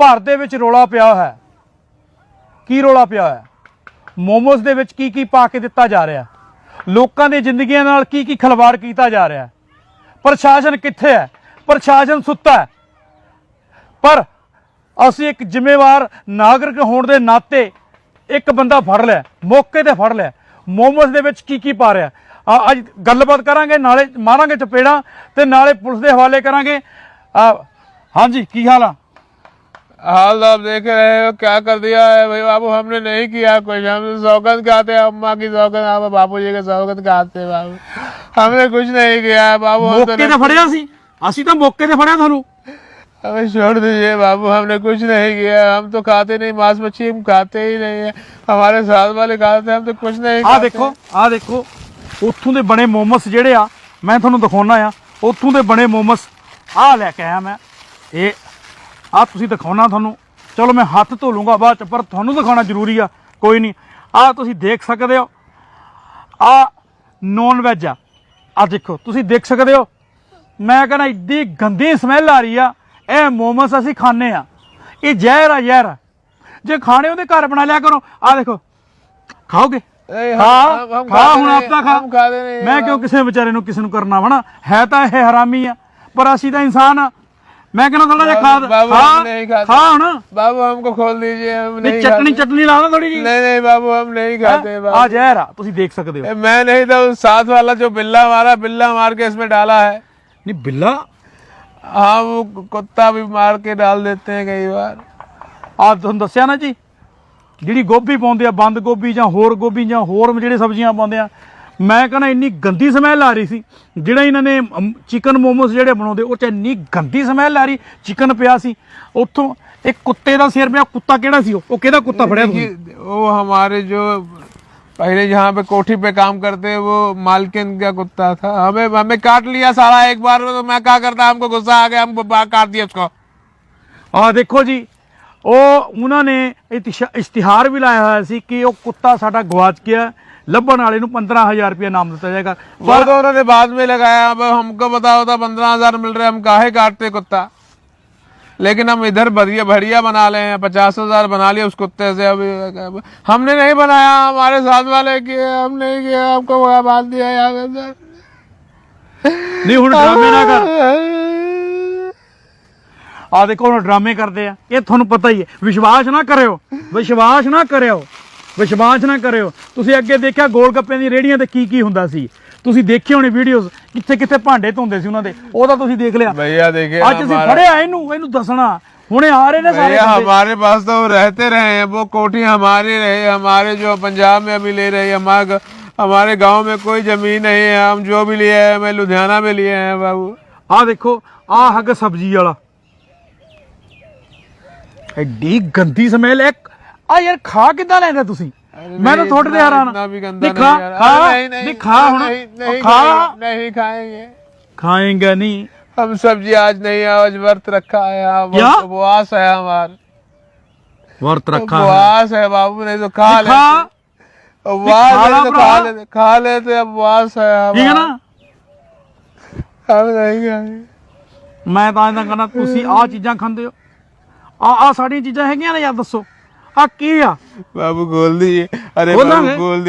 ਭਾਰਤ ਦੇ ਵਿੱਚ ਰੋਲਾ ਪਿਆ ਹੈ। ਕੀ ਰੋਲਾ ਪਿਆ ਹੈ? ਮੋਮੋਸ ਦੇ ਵਿੱਚ ਕੀ ਕੀ ਪਾ ਕੇ ਦਿੱਤਾ ਜਾ ਰਿਹਾ ਲੋਕਾਂ ਦੀ ਜ਼ਿੰਦਗੀਆਂ ਨਾਲ ਕੀ ਕੀ ਖਿਲਵਾੜ ਕੀਤਾ ਜਾ ਰਿਹਾ ਪ੍ਰਸ਼ਾਸਨ ਕਿੱਥੇ ਹੈ? ਪ੍ਰਸ਼ਾਸਨ ਸੁੱਤਾ ਹੈ। ਪਰ ਅਸੀਂ ਇੱਕ ਜ਼ਿੰਮੇਵਾਰ ਨਾਗਰਿਕ ਹੋਣ ਦੇ ਨਾਤੇ ਇੱਕ ਬੰਦਾ ਫੜ ਲਿਆ ਮੌਕੇ ਤੇ ਫੜ ਲਿਆ ਮੋਮਸ ਦੇ ਵਿੱਚ ਕੀ ਕੀ ਪਾ ਰਿਹਾ ਅੱਜ ਗੱਲਬਾਤ ਕਰਾਂਗੇ, ਨਾਲੇ ਮਾਰਾਂਗੇ ਚਪੇੜਾਂ ਤੇ ਨਾਲੇ ਪੁਲਿਸ ਦੇ ਹਵਾਲੇ ਕਰਾਂਗੇ। ਹਾਂਜੀ, ਕੀ ਹਾਲ ਆ? हाल आप देख रहे हो क्या कर दिया है भाई बाबू हमने नहीं किया कुछ हम सौगंध खाते हैं अम्मा की सौगंध आप बापू जी के सौगंध खाते हैं बाबू हमने कुछ नहीं किया है बाबू हम तो ਮੌਕੇ ਤੇ ਫੜਿਆ ਸੀ ਅਸੀਂ ਤਾਂ ਮੌਕੇ ਤੇ ਫੜਿਆ ਤੁਹਾਨੂੰ हमें छोड़ दीजिए बाबू हमने कुछ नहीं किया हम तो खाते नहीं मांस मच्छी हम खाते ही नहीं है हमारे साथ वाले खाते हैं हम तो कुछ नहीं ਆ खाते ਦੇਖੋ ਆ ਦੇਖੋ ਉੱਥੋਂ ਦੇ ਬਣੇ ਮੋਮਸ ਜਿਹੜੇ ਆ ਮੈਂ ਤੁਹਾਨੂੰ ਦਿਖਾਉਣਾ ਆ ਉੱਥੋਂ ਦੇ ਬਣੇ ਮੋਮਸ ਆ ਲੈ ਕੇ ਆਇਆ ਮੈਂ ਇਹ ਆ ਤੁਸੀਂ ਦਿਖਾਉਣਾ ਤੁਹਾਨੂੰ। ਚਲੋ ਮੈਂ ਹੱਥ ਧੋ ਲੂੰਗਾ ਬਾਅਦ ਚ ਪਰ ਤੁਹਾਨੂੰ ਦਿਖਾਉਣਾ ਜ਼ਰੂਰੀ ਆ ਕੋਈ ਨਹੀਂ। ਆ ਤੁਸੀਂ ਦੇਖ ਸਕਦੇ ਹੋ। ਆ ਨੋਨ ਵੈਜ ਆ। ਆ ਦੇਖੋ ਤੁਸੀਂ ਦੇਖ ਸਕਦੇ ਹੋ। ਮੈਂ ਕਹਿੰਦਾ ਇੱਡੀ ਗੰਦੀ ਸਮੈਲ ਆ ਰਹੀ ਆ। ਇਹ ਮੋਮਸ ਅਸੀਂ ਖਾਣੇ ਆ। ਇਹ ਜ਼ਹਿਰ ਆ ਜ਼ਹਿਰ। ਜੇ ਖਾਣੇ ਉਹਦੇ ਘਰ ਬਣਾ ਲਿਆ ਕਰੋ। ਆ ਦੇਖੋ ਖਾਓਗੇ? ਹਾਂ ਖਾ ਹੁਣ ਆਪਣਾ ਖਾ। ਮੈਂ ਕਿਉਂ ਕਿਸੇ ਵਿਚਾਰੇ ਨੂੰ ਕਿਸੇ ਨੂੰ ਕਰਨਾ ਵਣਾ ਹੈ ਤਾਂ ਇਹ ਹਰਾਮੀ ਆ ਪਰ ਅਸੀਂ ਤਾਂ ਇਨਸਾਨ ਆ। ਮੈਂ ਕਹਿੰਦਾ ਥੋੜਾ ਜਿਹਾ ਖਾ बाबू, बाबू, हम नहीं ਖਾ खाते। ਖਾ ਹੁਣ बाबू हमको खोल दीजिए हम ਤੇ नहीं ਚਟਨੀ खाते ਚਟਨੀ ਲਾ ਦੋ ਥੋੜੀ ਜੀ नहीं नहीं बाबू हम नहीं खाते ਆ बाबू ਜ਼ਹਿਰ ਆ ਤੁਸੀਂ ਦੇਖ ਸਕਦੇ ਹੋ ए, मैं नहीं था उस साथ वाला जो बिल्ला मारा बिल्ला मार के इसमें डाला है ਨਹੀਂ ਬਿੱਲਾ हाँ वो कुत्ता भी मार के डाल देते हैं कई बार ਆ ਤੁਹਾਨੂੰ ਦੱਸਿਆ ਨਾ ਜੀ ਜਿਹੜੀ ਗੋਭੀ ਪਾਉਂਦੇ ਆ ਬੰਦ ਗੋਭੀ ਜਾਂ ਹੋਰ ਗੋਭੀ ਜਾਂ ਹੋਰ ਜਿਹੜੇ ਸਬਜ਼ੀਆਂ ਪਾਉਂਦੇ ਆ ਮੈਂ ਕਹਿੰਦਾ ਇੰਨੀ ਗੰਦੀ ਸਮੈਲ ਆ ਰਹੀ ਸੀ ਜਿਹੜਾ ਇਹਨਾਂ ਨੇ ਚਿਕਨ ਮੋਮੋਸ ਜਿਹੜੇ ਬਣਾਉਂਦੇ ਉਹ ਚ ਇੰਨੀ ਗੰਦੀ ਸਮੈਲ ਆ ਰਹੀ ਚਿਕਨ ਪਿਆ ਸੀ ਉੱਥੋਂ ਇੱਕ ਕੁੱਤੇ ਦਾ ਸਿਰ ਪਿਆ ਕੁੱਤਾ ਕਿਹੜਾ ਸੀ ਉਹ ਉਹ ਕਿਹਦਾ ਕੁੱਤਾ ਫੜਿਆ ਤੁਸੀਂ ये- वो हमारे जो पहले जहाँ पे कोठी पे काम करते वो मालकिन का कुत्ता था हमें हमें काट लिया सारा एक बार में तो मैं क्या करता हमको गुस्सा आ गया हमको बाहर काट दिया उसको ਆ ਦੇਖੋ ਜੀ ਉਹ ਉਹਨਾਂ ਨੇ ਇਤਿਸ਼ਾ- ਇਸ਼ਤਿਹਾਰ ਵੀ ਲਾਇਆ ਹੋਇਆ ਸੀ ਕਿ ਉਹ ਕੁੱਤਾ ਸਾਡਾ ਗਵਾਚ ਗਿਆ ਲੱਭਣ ਵਾਲੇ ਨੂੰ 15000 ਰੁਪਏ ਨਾਮ ਦਿੱਤਾ ਜਾਏਗਾ वो तो उन्होंने बाद में लगाया अब हमको पता होता पंद्रह हजार मिल रहे हम काहे काटते कुत्ता लेकिन हम इधर बढ़िया बढ़िया बना ले हैं पचास हजार बना लिया उस कुत्ते से अभी अब हमने नहीं बनाया हमारे साथ वाले किए हम नहीं किया हमको वहाँ बांध दिया यहाँ पे अंदर ਨਹੀਂ ਹੁਣ ਡਰਾਮੇ ਨਾ ਕਰ ਆ ਦੇਖੋ ਹੁਣ ਡਰਾਮੇ ਕਰਦੇ ਆ ਇਹ ਤੁਹਾਨੂੰ ਪਤਾ ਹੀ ਹੈ ਵਿਸ਼ਵਾਸ ਨਾ ਕਰਿਓ ਵਿਸ਼ਵਾਸ ਨਾ ਕਰਿਓ ਵਿਸ਼ਵਾਸ ਨਾ ਕਰਿਓ ਤੁਸੀਂ ਅੱਗੇ ਦੇਖਿਆ ਗੋਲ ਗੱਪਿਆਂ ਦੀ ਰੇੜੀਆਂ ਤੇ ਕੀ ਕੀ ਹੁੰਦਾ ਸੀ ਤੁਸੀਂ ਦੇਖੇ ਹੋਣੇ ਵੀਡੀਓਜ਼ ਕਿੱਥੇ ਕਿੱਥੇ ਭਾਂਡੇ ਧੋਂਦੇ ਸੀ ਉਹਨਾਂ ਦੇ ਉਹ ਤਾਂ ਤੁਸੀਂ ਦੇਖ ਲਿਆ भैया देखिए ਅੱਜ ਅਸੀਂ हमारा- ਫੜਿਆ ਇਹਨੂੰ ਇਹਨੂੰ ਦੱਸਣਾ ਹੁਣੇ ਆ ਰਹੇ ਨੇ ਸਾਰੇ भैया ਬੰਦੇ। हमारे पास तो रहते रहे हैं वो कोठी हमारी रही हमारे जो पंजाब में अभी ले रही है हमारे ग- हमारे गांव में कोई जमीन नहीं है हम जो भी लिए हैं मैं लुधियाना में लिए हैं बाबू ਆਹ ਦੇਖੋ ਆਹ ਹੈਗਾ ਸਬਜ਼ੀ ਵਾਲਾ ਐਡੀ ਗੰਦੀ ਸਮੈਲ ਹੈ ਆ ਯਾਰ ਖਾ ਕਿੱਦਾਂ ਲੈਂਦੇ ਤੁਸੀਂ ਮੈਂ ਤਾਂ ਤੁਹਾਡੇ ਤੇ इतना- ਹੈਰਾਨ इतना भी ਨਹੀਂ गंदा ਖਾ नहीं है। ਖਾ अरे नहीं ਨਹੀਂ ਖਾ ਹੁਣ नहीं, नहीं, ਉਹ ਖਾ खाएंगे, नहीं खाएंगे ਖਾਏਗਾ ਨਹੀਂ हम सब्जी आज नहीं आज व्रत रखा है यहाँ क्या? वो- उपवास है हमार ਵਰਤ ਰੱਖਾ ਹੈ उपवास है बाबू नहीं तो खा नहीं, खा। लेते उपवास खा है ला तो भरा। खा लेते खा लेते उपवास है ਠੀਕ ਹੈ हमारा। ਨਾ हम नहीं खाएंगे ਮੈਂ ਤਾਂ ਇਹਦਾ ਕਹਿੰਦਾ ਤੁਸੀਂ ਆਹ ਚੀਜ਼ਾਂ ਖਾਂਦੇ ਹੋ ਆ ਆ ਸਾਡੀਆਂ ਚੀਜ਼ਾਂ ਹੈਗੀਆਂ ਨੇ ਯਾਰ ਦੱਸੋ। ਆ ਕੀ ਆ? ਬਾਬੂ ਗੋਲਦੀ ਅਰੇ ਬਾਬੂ ਗੋਲਦੀ